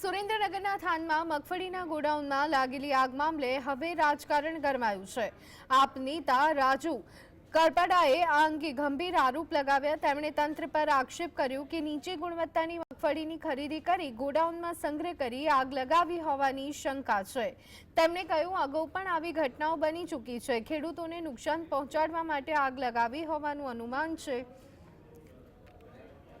સુરેન્દ્રનગરના થાનમાં મગફળીના ગોડાઉનમાં લાગેલી આગ મામલે હવે રાજકારણ ગરમાયું છે. આપ નેતા રાજુ કરપડાએ આ અંગે ગંભીર આરોપ લગાવ્યા. તેમણે તંત્ર પર આક્ષેપ કર્યો કે નીચી ગુણવત્તાની મગફળીની ખરીદી કરી ગોડાઉનમાં સંગ્રહ કરી આગ લગાવી હોવાની શંકા છે. તેમણે કહ્યું અગાઉ પણ આવી ઘટનાઓ બની ચૂકી છે. ખેડૂતોને નુકસાન પહોંચાડવા માટે આગ લગાવી હોવાનું અનુમાન છે.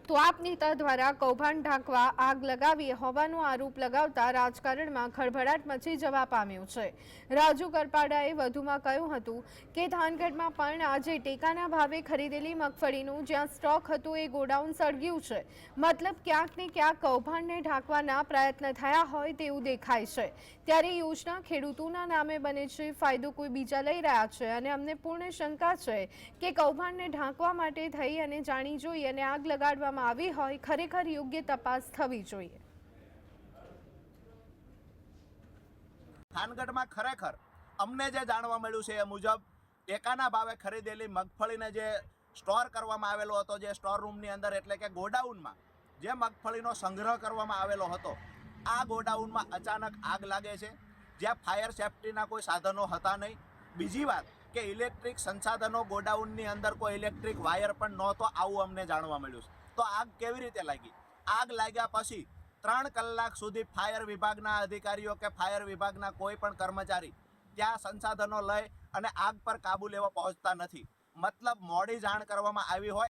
તો આપ નેતા દ્વારા કૌભાંડ ઢાંકવા આગ લગાવી હોવાનો આરોપ લગાવતા રાજકારણમાં ખળભળાટ મચી જવા પામ્યો છે. રાજુ કરપાડાએ વધુમાં કહ્યું હતું કે, ધાનગઢમાં પણ આજે ટેકાના ભાવે ખરીદેલી મગફળીનું જ્યાં સ્ટોક હતું એ ગોડાઉન સળગ્યું છે. મતલબ ક્યાંક ને ક્યાંક કૌભાંડને ઢાંકવાના પ્રયત્ન થયા હોય તેવું દેખાય છે. ત્યારે યોજના ખેડૂતોના નામે બને છે, ફાયદો કોઈ બીજા લઈ રહ્યા છે અને અમને પૂર્ણ શંકા છે કે કૌભાંડને ઢાંકવા માટે થઈ અને જાણી જોઈ અને આગ લગાડવામાં આવી હોય, ખરેખર યોગ્ય તપાસ થવી જોઈએ. થાનગઢમાં ખરેખર અમને જે જાણવા મળ્યું છે એ મુજબ ટેકાના ભાવે ખરીદેલી મગફળીને જે સ્ટોર કરવામાં આવેલો હતો, જે સ્ટોર રૂમની અંદર એટલે કે ગોડાઉનમાં જે મગફળીનો સંગ્રહ કરવામાં આવેલો હતો, આ ગોડાઉનમાં અચાનક આગ લાગે છે. જ્યાં ફાયર સેફટીના કોઈ સાધનો હતા નહીં. બીજી વાત કે ઇલેક્ટ્રિક સંસાધનો ગોડાઉનની અંદર કોઈ ઇલેક્ટ્રિક વાયર પણ નહોતો, આવું અમને જાણવા મળ્યું છે. તો આગ કેવી રીતે લાગી? આગ લાગ્યા પછી ત્રણ કલાક સુધી ફાયર વિભાગના અધિકારીઓ કે ફાયર વિભાગના કોઈ પણ કર્મચારી ત્યાં સંસાધનો લઈ અને આગ પર કાબુ લેવા પહોંચતા નથી. મતલબ મોડી જાણ કરવામાં આવી હોય